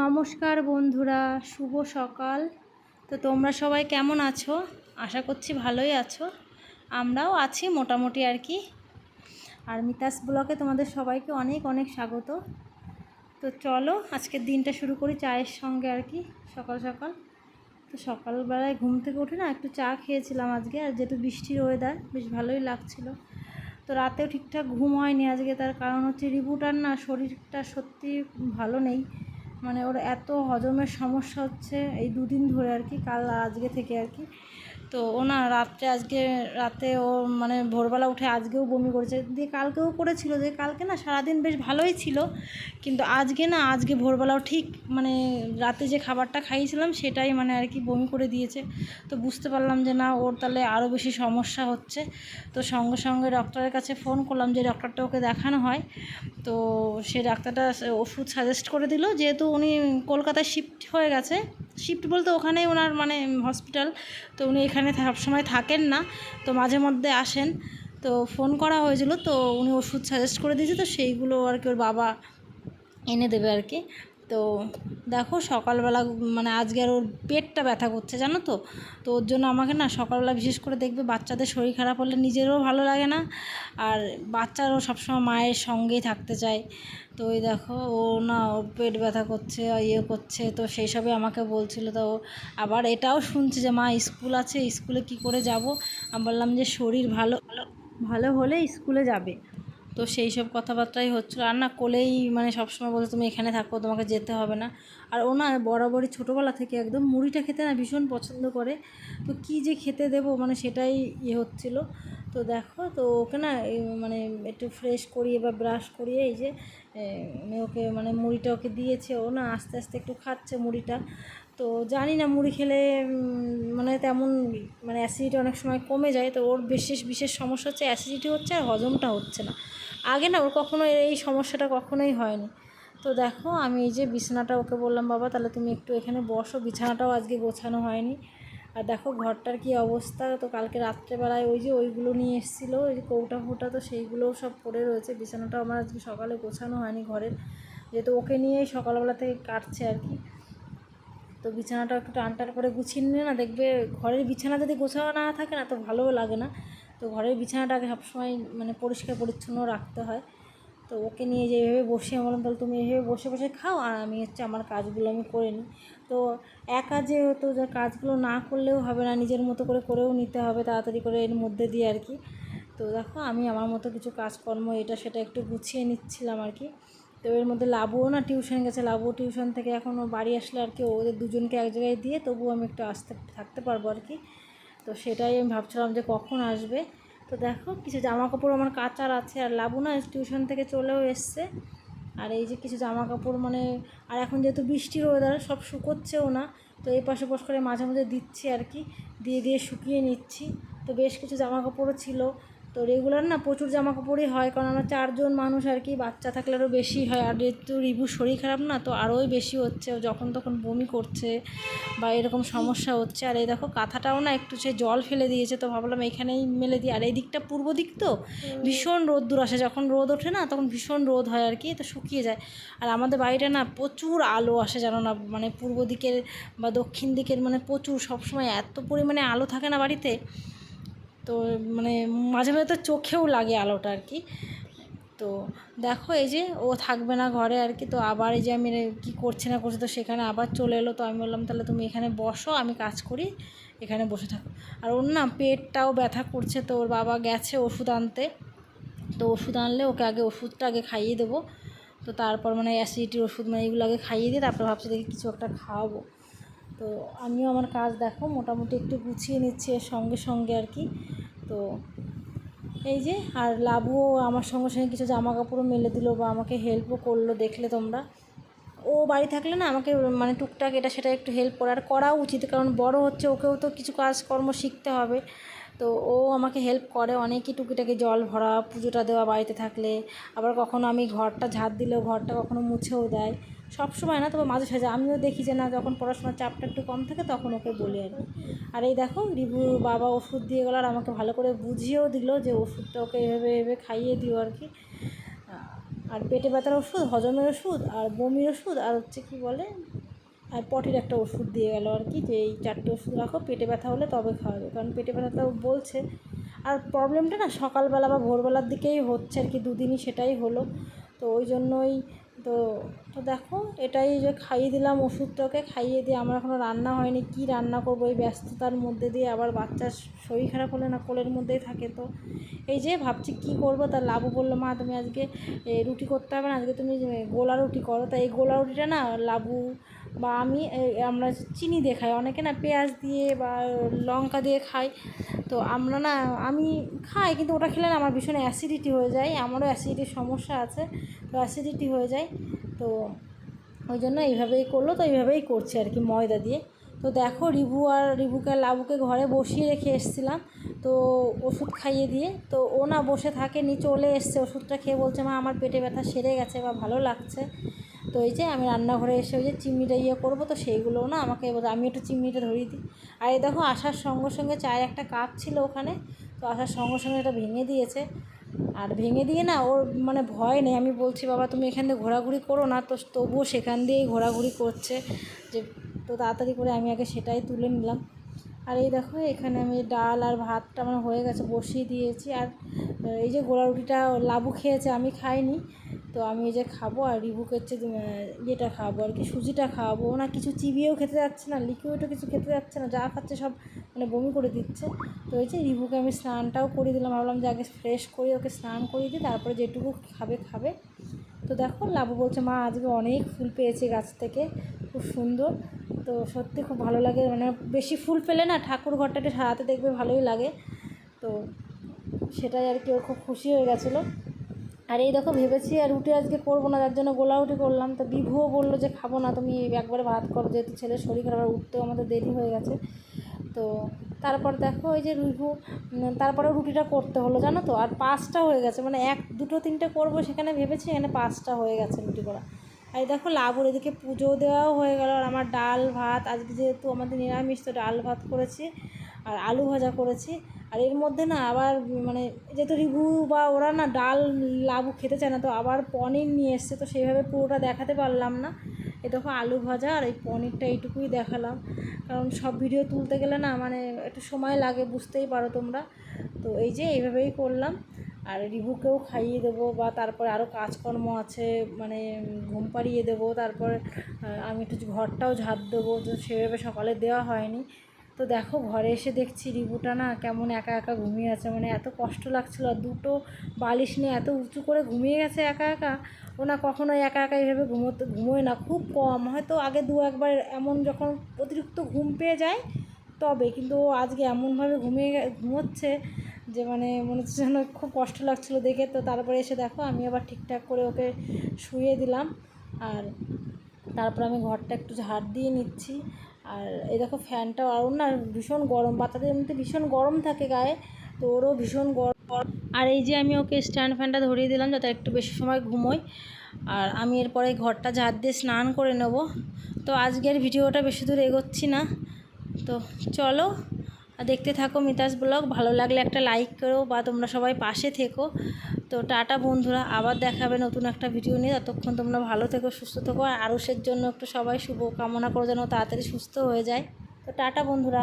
নমস্কার বন্ধুরা, শুভ সকাল। তো তোমরা সবাই কেমন আছো? আশা করছি ভালোই আছো। আমরাও আছি মোটামুটি আর কি। আর মিতাস ব্লকে তোমাদের সবাইকে অনেক অনেক স্বাগত। তো চলো, আজকের দিনটা শুরু করি চায়ের সঙ্গে আর কি, সকাল সকাল। তো সকালবেলায় ঘুম থেকে উঠে না একটু চা খেয়েছিলাম আজকে, আর যেহেতু বৃষ্টির ওয়েদার বেশ ভালোই লাগছিল। তো রাতেও ঠিকঠাক ঘুম হয়নি আজকে, তার কারণ হচ্ছে রিবুটার না শরীরটা সত্যি ভালো নেই। মানে ওর এত হজমের সমস্যা হচ্ছে এই দুদিন ধরে আর কি, কাল আজকে থেকে আর কি। তো ও না রাত্রে আজকে, রাতে ও মানে ভোরবেলা উঠে আজকেও বমি করেছে। দিয়ে কালকেও করেছিল যে কালকে না সারাদিন বেশ ভালোই ছিল। কিন্তু আজকে না, আজকে ভোরবেলাও ঠিক মানে রাতে যে খাবারটা খাইয়েছিলাম সেটাই মানে আর কি বমি করে দিয়েছে। তো বুঝতে পারলাম যে না, ওর তাহলে আরও বেশি সমস্যা হচ্ছে। তো সঙ্গে সঙ্গে ডক্টরের কাছে ফোন করলাম যে ডক্টরটা ওকে দেখানো হয়। তো সে ডাক্তারটা ওষুধ সাজেস্ট করে দিল, যেহেতু উনি কলকাতায় শিফট হয়ে গেছে। শিফট বলতে ওখানেই ওনার মানে হসপিটাল তো উনি এখানে সবসময় থাকেন না, তো মাঝে মধ্যে আসেন। তো ফোন করা হয়েছিল, তো উনি ওষুধ সাজেস্ট করে দিয়েছে, তো সেইগুলো আর কি ওর বাবা এনে দেবে আর কি। তো দেখো সকালবেলা মানে আজকে আর ওর পেটটা ব্যথা করছে, জানো তো? তো ওর জন্য আমাকে না সকালবেলা বিশেষ করে দেখবে বাচ্চাদের শরীর খারাপ হলে নিজেরও ভালো লাগে না। আর বাচ্চারও সবসময় মায়ের সঙ্গেই থাকতে চায়। তো ওই দেখো, ও না, ওর পেট ব্যথা করছে ইয়ে করছে, তো সেই সবে আমাকে বলছিল, তো ও আবার এটাও শুনছে যে, মা, স্কুল আছে, স্কুলে কি করে যাব? আমি বললাম যে, শরীর ভালো ভালো হলে স্কুলে যাবে। তো সেই সব কথাবার্তাই হচ্ছিল। আর না, কোলেই মানে সবসময় বলতো, তুমি এখানে থাকো, তোমাকে যেতে হবে না। আর ও না, বরাবরই ছোটোবেলা থেকে একদম মুড়িটা খেতে না ভীষণ পছন্দ করে। তো কী যে খেতে দেবো মানে সেটাই ইয়ে হচ্ছিল। তো দেখো, তো ওকে না মানে একটু ফ্রেশ করিয়ে বা ব্রাশ করিয়ে এই যে আমি ওকে মানে মুড়িটা ওকে দিয়েছে। ও না, আস্তে আস্তে একটু খাচ্ছে মুড়িটা। তো জানি না, মুড়ি খেলে মানে তেমন মানে অ্যাসিডিটি অনেক সময় কমে যায়। তো ওর বিশেষ বিশেষ সমস্যা হচ্ছে অ্যাসিডিটি হচ্ছে আর হজমটা হচ্ছে না। আগে না ওর কখনো এই সমস্যাটা কখনোই হয়নি। তো দেখো আমি এই যে বিছানাটা ওকে বললাম, বাবা, তাহলে তুমি একটু এখানে বসো। বিছানাটাও আজকে গোছানো হয়নি। আর দেখো ঘরটার কি অবস্থা? তো কালকে রাত্রেবেলায় ওই যে ওইগুলো নিয়ে এসেছিল, ওই যে কৌটা ফোটা, তো সেইগুলোও সব পড়ে রয়েছে। বিছানাটাও আমার আজকে সকালে গোছানো হয়নি ঘরের। যেহেতু ওকে নিয়েই সকালবেলা থেকে কাটছে আর কি। তো বিছানাটা একটু টানটার করে গুছিয়ে নিলে না দেখবে ঘরের বিছানা যদি গোছানো না থাকে না, তো ভালোও লাগে না। তো ঘরের বিছানাটাকে সবসময় মানে পরিষ্কার পরিচ্ছন্ন রাখতে হয়। তো ওকে নিয়ে যে এভাবে বসে বললাম, তাহলে তুমি এভাবে বসে বসে খাও আর আমি হচ্ছে আমার কাজগুলো আমি করে নিই। তো একা যে তো যে কাজগুলো না করলেও হবে না, নিজের মতো করে করেও নিতে হবে তাড়াতাড়ি করে এর মধ্যে দিয়ে আর কি। তো দেখো আমি আমার মতো কিছু কাজকর্ম এটা সেটা একটু গুছিয়ে নিচ্ছিলাম আর কি। তো এর মধ্যে লাবুও না টিউশন গেছে, লাবু টিউশন থেকে এখন ও বাড়ি আসলে আর কি ওদের দুজনকে এক জায়গায় দিয়ে তবুও আমি একটু আসতে থাকতে পারব আর কি। তো সেটাই আমি ভাবছিলাম যে কখন আসবে। তো দেখো, কিছু জামা কাপড় আমার কাচার আছে, আর লাবু না টিউশন থেকে চলেও এসছে। আর এই যে কিছু জামা কাপড় মানে আর এখন যেহেতু বৃষ্টির ওয়েদার সব শুকোচ্ছেও না। তো এই পাশে পাশ করে মাঝে মাঝে দিচ্ছি আর কি, দিয়ে দিয়ে শুকিয়ে নিচ্ছি। তো বেশ কিছু জামা কাপড়ও ছিল। তো রেগুলার না প্রচুর জামা কাপড়ই হয় কারণ আমরা চারজন মানুষ আর কি বাচ্চা থাকলে আরও বেশি হয়। আর যেহেতু রিবুর শরীর খারাপ না তো আরোই বেশি হচ্ছে। যখন তখন বমি করছে বা এরকম সমস্যা হচ্ছে। আর এই দেখো কাঁথাটাও না একটু সে জল ফেলে দিয়েছে তো ভাবলাম এখানেই মেলে দিই। আর এই দিকটা পূর্ব দিক তো? ভীষণ রোদ্দুর আসে। যখন রোদ ওঠে না তখন ভীষণ রোদ হয় আর কি তো শুকিয়ে যায়। আর আমাদের বাড়িটা না প্রচুর আলো আসে জানো না মানে পূর্ব দিকের বা দক্ষিণ দিকের মানে প্রচুর সবসময় এত পরিমাণে আলো থাকে না বাড়িতে। তো মানে মাঝে মাঝে তো চোখেও লাগে আলোটা আর কি। তো দেখো এই যে ও থাকবে না ঘরে আর কি, তো আবার এই যে আমি কী করছে না করছে তো সেখানে আবার চলে এলো, তো আমি বললাম তাহলে তুমি এখানে বসো, আমি কাজ করি, এখানে বসে থাকো। আর ওর না পেটটাও ব্যথা করছে, তো ওর বাবা গেছে ওষুধ আনতে, তো ওষুধ আনলে ওকে আগে ওষুধটা আগে খাইয়ে দেবো, তো তারপর মানে অ্যাসিডিটির ওষুধ মানে এগুলো আগে খাইয়ে দিয়ে তারপর ভাবছি দেখি কিছু একটা খাওয়াবো। তো আমিও আমার কাজ দেখো, মোটামুটি একটু গুছিয়ে নিচ্ছি এর সঙ্গে সঙ্গে আর কি। তো এই যে, আর লাবুও আমার সঙ্গে সঙ্গে কিছু জামা কাপড়ও মেলে দিল বা আমাকে হেল্পও করল দেখলে তোমরা। ও বাড়ি থাকলে না আমাকে মানে টুকটাক এটা সেটা একটু হেল্প করা। উচিত, কারণ বড় হচ্ছে, ওকেও তো কিছু কাজকর্ম শিখতে হবে। তো ও আমাকে হেল্প করে অনেকই টুকিটাকি জল ভরা, পুজোটা দেওয়া বাড়িতে থাকলে। আবার কখনো আমি ঘরটা ঝাড় দিলেও ঘরটা কখনো মুছেও দেয়। সব সময় না, তবে মাঝে সাঝে আমিও দেখি যে না, যখন পড়াশোনার চাপটা একটু কম থাকে, তখন ওকে বলি আর আর এই দেখো, রিভু বাবা ওষুধ দিয়ে গেলো আর আমাকে ভালো করে বুঝিয়েও দিল যে ওষুধটা ওকে এভাবে এভাবে খাইয়ে দিও আর কি। আর পেটে ব্যথার ওষুধ, হজমের ওষুধ, আর বমির ওষুধ, আর হচ্ছে কি বলে, আর পটির একটা ওষুধ দিয়ে গেল আর কি, যে এই চারটে ওষুধ রাখো, পেটে ব্যথা হলে তবে খাওয়াবে কারণ পেটে ব্যথাটাও বলছে। আর প্রবলেমটা না, সকালবেলা বা ভোরবেলার দিকেই হচ্ছে আর কি, দুদিনই সেটাই হলো। তো ওই জন্যই তো তো দেখো, এটাই যে খাইয়ে দিলাম ওষুধটাকে, খাইয়ে দিয়ে আমার এখনও রান্না হয়নি। কি রান্না করব? এই ব্যস্ততার মধ্যে দিয়ে আবার বাচ্চার শরীর খারাপ হলে না কোলের মধ্যেই থাকে তো। এই যে ভাবছি কি করব? তা লাবু বলল, মা, তুমি আজকে রুটি করতে হবে না, আজকে তুমি গোলা রুটি করো। তা এই গোলা রুটিটা না, লাবু বা আমি আমরা চিনি দিয়ে খাই। অনেকে না পেঁয়াজ দিয়ে বা লঙ্কা দিয়ে খাই। তো আমরা না, আমি খাই, কিন্তু ওটা খেলে না আমার ভীষণ অ্যাসিডিটি হয়ে যায়। আমারও অ্যাসিডিটির সমস্যা আছে, তো অ্যাসিডিটি হয়ে যায়। তো ওই জন্য এইভাবেই করল, তো এইভাবেই করছে আর কি ময়দা দিয়ে। তো দেখো রিভু আর রিভুকে, লাবুকে ঘরে বসিয়ে রেখে এসেছিলাম, তো ওষুধ খাইয়ে দিয়ে। তো ও না বসে থাকেনি চলে এসছে ওষুধটা খেয়ে বলছে, মা, আমার পেটে ব্যথা সেরে গেছে বা ভালো লাগছে। তো এই যে আমি রান্নাঘরে এসে ওই যে চিমনিটা ইয়ে করব, তো সেইগুলোও না আমাকে আমি একটু চিমনিটা ধরিয়ে দিই। আর এই দেখো আসার সঙ্গে সঙ্গে চায়ের একটা কাপ ছিল ওখানে, তো আসার সঙ্গে সঙ্গে এটা ভেঙে দিয়েছে। আর ভেঙে দিয়ে না ওর মানে ভয় নেই। আমি বলছি, বাবা, তুমি এখান দিয়ে ঘোরাঘুরি করো না। তো তবুও সেখান দিয়েই ঘোরাঘুরি করছে যে, তো তাড়াতাড়ি করে আমি আগে সেটাই তুলে নিলাম। আর এই দেখো, এখানে আমি ডাল আর ভাতটা আমার হয়ে গেছে, বসিয়ে দিয়েছি। আর এই যে গোলা রুটিটা লাবু খেয়েছে, আমি খাইনি। তো আমি এই যে খাব আর রিবুকে হচ্ছে ইয়েটা খাব আর কি, সুজিটা খাওয়াবো ও না কিছু চিবিয়েও খেতে যাচ্ছে না, লিকুইডও কিছু খেতে যাচ্ছে না, যা খাচ্ছে সব মানে বমি করে দিচ্ছে। তো এই যে রিবুকে আমি স্নানটাও করে দিলাম, ভাবলাম যে আগে ফ্রেশ করে, ওকে স্নান করিয়ে দিই, তারপরে যেটুকু খাবে খাবে। তো দেখো, লাবু বলছে, মা, আজকে অনেক ফুল পেয়েছে গাছ থেকে, খুব সুন্দর। তো সত্যি খুব ভালো লাগে মানে বেশি ফুল পেলে না ঠাকুর ঘরটাকে সারাতে দেখবে ভালোই লাগে। তো সেটাই আর কি, ওর খুব খুশি হয়ে গেছিল। আর এই দেখো ভেবেছি আর রুটি আজকে করব না, যার জন্য গোলা রুটি করলাম। তো বিভুও বলল যে খাব না, তুমি একবারে ভাত করো, যেহেতু ছেলের শরীর খারাপ উঠতেও আমাদের দেরি হয়ে গেছে। তো তারপর দেখো ওই যে রুহু তারপরে রুটিটা করতে হলো, জানো তো? আর পাঁচটা হয়ে গেছে মানে এক, দুটো, তিনটে করব সেখানে ভেবেছি, এখানে পাঁচটা হয়ে গেছে রুটি করা। আর দেখো লাবুর এদিকে পুজো দেওয়াও হয়ে গেল, আর আমার ডাল ভাত, আজকে যেহেতু আমাদের নিরামিষ, তো ডাল ভাত করেছি, আর আলু ভাজা করেছি। আর এর মধ্যে না আবার মানে যেহেতু রিভু বা ওরা না ডাল লাবু খেতে চায় না, তো আবার পনির নিয়ে এসছে, তো সেইভাবে পুরোটা দেখাতে পারলাম না। এ দেখো আলু ভাজা আর এই পনিরটা এইটুকুই দেখালাম। কারণ সব ভিডিও তুলতে গেলে না মানে একটু সময় লাগে, বুঝতেই পারো তোমরা। তো এই যে এইভাবেই করলাম। আর রিভুকেও খাইয়ে দেবো বা তারপরে আরও কাজকর্ম আছে মানে ঘুম পাড়িয়ে দেবো। তারপর আমি একটু ঘরটাও ঝাড় দেবো। তো সেভাবে সকালে দেওয়া হয়নি। তো দেখো ঘরে এসে দেখছি রিবুটা না কেমন একা একা ঘুমিয়ে আছে। মানে এত কষ্ট লাগছিল, আর দুটো বালিশ নিয়ে এত উঁচু করে ঘুমিয়ে গেছে একা একা। ও না কখনোই একা একা এইভাবে ঘুমোতে ঘুমোয় না, খুব কম। হয়তো আগে দু একবার এমন যখন অতিরিক্ত ঘুম পেয়ে যায় তবে, কিন্তু ও আজকে এমনভাবে ঘুমিয়ে ঘুমোচ্ছে যে মানে মনে হচ্ছে যেন খুব কষ্ট লাগছিল দেখে। তো তারপরে এসে দেখো আমি আবার ঠিকঠাক করে ওকে শুয়ে দিলাম। আর তারপর আমি ঘরটা একটু ঝাড় দিয়ে নিচ্ছি। আর এই দেখো ফ্যানটাও, আর ওর না ভীষণ গরম, বাচ্চাদের মধ্যে ভীষণ গরম থাকে গায়ে, তো ওরও ভীষণ গরম। আর এই যে আমি ওকে স্ট্যান্ড ফ্যানটা ধরিয়ে দিলাম যাতে একটু বেশি সময় ঘুমোয়। আর আমি এরপরে ঘরটা ঝাড় দিয়ে স্নান করে নেব। তো আজকের ভিডিওটা বেশি দূর এগোচ্ছি না। তো চলো দেখতে থাকো মিতাস ব্লগ। ভালো লাগলে একটা লাইক করো বা তোমরা সবাই পাশে থেকো। তো টাটা বন্ধুরা, আবার দেখাবে নতুন একটা ভিডিও নিয়ে। ততক্ষণ তোমরা ভালো থেকো, সুস্থ থেকো, আর আরুষের জন্য একটু সবাই শুভ কামনা করো যেন তাড়াতাড়ি সুস্থ হয়ে যায়। তো টাটা বন্ধুরা।